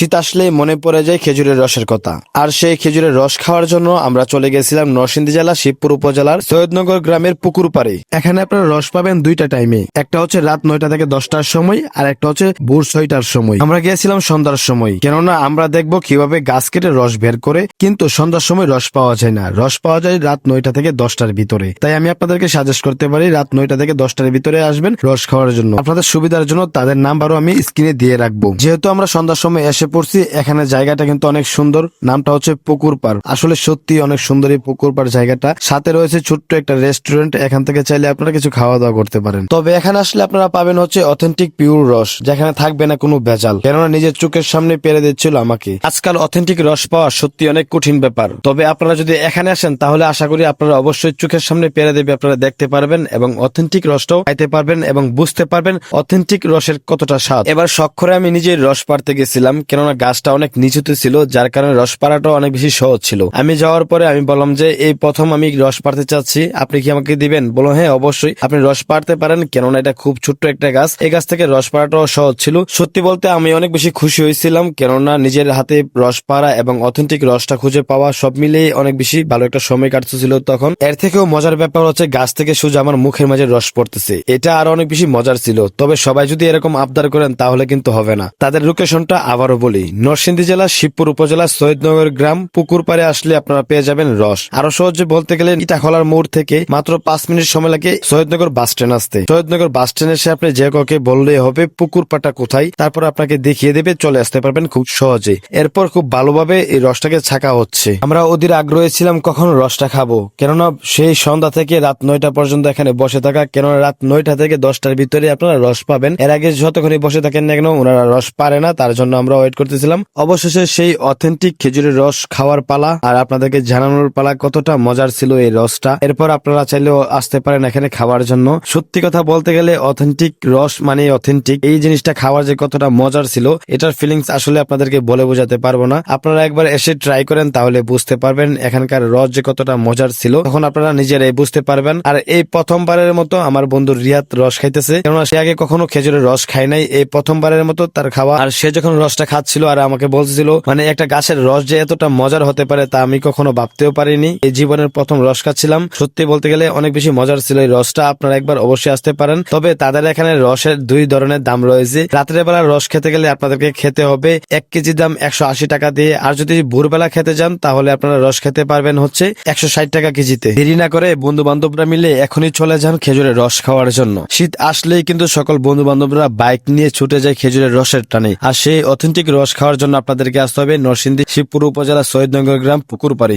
শীত আসলেই মনে পড়ে যায় খেজুরের রসের কথা। আর সেই খেজুরের রস খাওয়ার জন্য আমরা চলে গেছিলাম নরসিংদী জেলা শিবপুর উপজেলার সৈয়দনগর গ্রামের পুকুর পাড়ে। এখানে আপনারা রস পাবেন দুইটা টাইমে। একটা হচ্ছে রাত নয়টা থেকে দশটার সময় আর একটা হচ্ছে ভোর ছয়টার সময়। আমরা গিয়েছিলাম সন্ধ্যার সময়। কেননা আমরা দেখব কীভাবে গাছ কেটে রস বের করে, কিন্তু সন্ধ্যার সময় রস পাওয়া যায় না। রস পাওয়া যায় রাত নয়টা থেকে দশটার ভিতরে। তাই আমি আপনাদেরকে সাজেস্ট করতে পারি, রাত নয়টা থেকে দশটার ভিতরে আসবেন রস খাওয়ার জন্য। আপনাদের সুবিধার জন্য তাদের নাম্বারও আমি স্ক্রিনে দিয়ে রাখব। যেহেতু আমরা সন্ধ্যার সময় এসে পড়ছি, এখানে জায়গাটা কিন্তু অনেক সুন্দর। নামটা হচ্ছে পুকুর পার আসলে সত্যি অনেক সুন্দর এই পুকুর পার জায়গাটা। সাথে রয়েছে ছোট্ট একটা রেস্টুরেন্ট এখান থেকে চাইলে আপনারা কিছু খাওয়া দাওয়া করতে পারেন। তবে এখানে আসলে আপনারা পাবেন হচ্ছে অথেন্টিক পিওর রস, যেখানে থাকবে না কোনো ভেজাল। কেননা নিজের চোখের সামনে পেরে দিচ্ছিল আমাকে। আজকাল অথেন্টিক রস পাওয়া সত্যি অনেক কঠিন ব্যাপার। তবে আপনারা যদি এখানে আসেন, তাহলে আশা করি আপনারা অবশ্যই চোখের সামনে পেরে দেবে, আপনারা দেখতে পারবেন এবং অথেন্টিক রসটাও খাইতে পারবেন এবং বুঝতে পারবেন অথেন্টিক রসের কতটা স্বাদ। এবার সক্ষরে আমি নিজের রস পারতে গেছিলাম কেননা গাছটা অনেক নিচুতে ছিল, যার কারণে রস পাড়াটাও অনেক বেশি সহজ ছিল। আমি যাওয়ার পরে আমি বললাম যে, এই প্রথম আমি রস পাড়তে চাচ্ছি, আপনি কি আমাকে দিবেন? বলো হ্যাঁ অবশ্যই। আপনি রস পাড়তে পারেন, কেননা এটা খুব ছোট্ট একটা গাছ। এই গাছ থেকে রস পাড়াটাও সহজ ছিল। সত্যি বলতে আমি অনেক বেশি খুশি হয়েছিলাম, কেননা নিজের হাতে রস পাড়া এবং অথেন্টিক রসটা খুঁজে পাওয়া সব মিলিয়ে অনেক বেশি ভালো একটা সময় কাটতেছিল তখন। এর থেকেও মজার ব্যাপার হচ্ছে, গাছ থেকে সোজা আমার মুখের মাঝে রস পড়তেছে। এটা আর অনেক বেশি মজার ছিল। তবে সবাই যদি এরকম আবদার করেন, তাহলে কিন্তু হবে না। তাদের লোকেশনটা আবারও বলি, নরসিংদী জেলা, শিবপুর উপজেলা, সৈয়দনগর গ্রাম, পুকুর পাড়ে আসলে আপনারা পেয়ে যাবেন রস। আরও সহজে বলতে গেলে ইটাখলার মোড় থেকে মাত্র পাঁচ মিনিট সময় লাগে সৈয়দনগর বাস স্ট্যান্ড আসতে। সৈয়দনগর বাস স্ট্যান্ড এসে আপনি যে কাউকে বললেই হবে, পুকুর পাটা কোথায়, তারপর আপনাকে দেখিয়ে দেবে, চলে আসতে পারবেন খুব সহজে। এরপর খুব ভালোভাবে এই রসটাকে ছাকা হচ্ছে। আমরা ওদের আগ্রহী ছিলাম কখন রসটা খাব, কেননা সেই সন্ধ্যা থেকে রাত নয়টা পর্যন্ত এখানে বসে থাকা, কেননা রাত নয়টা থেকে দশটার ভিতরে আপনারা রস পাবেন। এর আগে যতক্ষণই বসে থাকেন না কেন, ওনারা রস পারে না, তার জন্য আমরা ওয়েট করতেছিলাম। অবশেষে সেই অথেন্টিক খেজুরের রস খাওয়ার পালা আর আপনাদেরকে জানানোর পালা কতটা মজার ছিল এই রসটা। এরপর আপনারা চাইলেও আসতে পারেন এখানে খাওয়ার জন্য। সত্যি কথা বলতে গেলে অথেন্টিক রস মানে অথেন্টিক এই জিনিসটা খাওয়ার যে কতটা মজার ছিল, এটার ফিলিংস আসলে আপনাদেরকে বলে বোঝাতে পারব না। আপনারা একবার এসে ট্রাই করেন, তাহলে বুঝতে পারবেন এখানকার রস যে কতটা মজার ছিল। তখন আপনারা নিজেরাই বুঝতে পারবেন। আর এই প্রথমবারের মতো আমার বন্ধু রিয়াদ রস খাইতেছে। কেননা সে আগে কখনো খেজুরের রস খায় নাই। এই প্রথমবারের মতো তার খাওয়া। আর সে যখন রসটা খাচ্ছিল আর আমাকে বলছিল মানে একটা গাছের রস যে এতটা মজার হতে পারে তা আমি কখনো ভাবতেও পারিনি। এই জীবনের প্রথম রস খাচ্ছিলাম। সত্যি বলতে গেলে অনেক বেশি মজার ছিল এই রসটা। আপনারা একবার অবশ্যই আসতে পারেন। তবে তাদের এখানে রসের দুই ধরনের দাম রয়েছে। রাত্রের বেলা রস খেতে গেলে আপনাদেরকে খেতে হবে এক কেজি দাম একশো আশি টাকা দিয়ে। আর যদি ভোরবেলা খেতে যান, তাহলে আপনারা রস খেতে পারবেন হচ্ছে একশো ষাট টাকা কেজিতে। দেরি না করে বন্ধু বান্ধবরা মিলে এখনই চলে যান খেজুরের রস খাওয়ার জন্য। শীত আসলেই কিন্তু সকল বন্ধু বান্ধবরা বাইক নিয়ে ছুটে যায় খেজুরের রসের টানে। আর সেই অথেন্টিক রস খাওয়ার জন্য আপনাদেরকে আসতে হবে নরসিংদী শিবপুর উপজেলা সৈয়দনগর গ্রাম পুকুর পাড়ি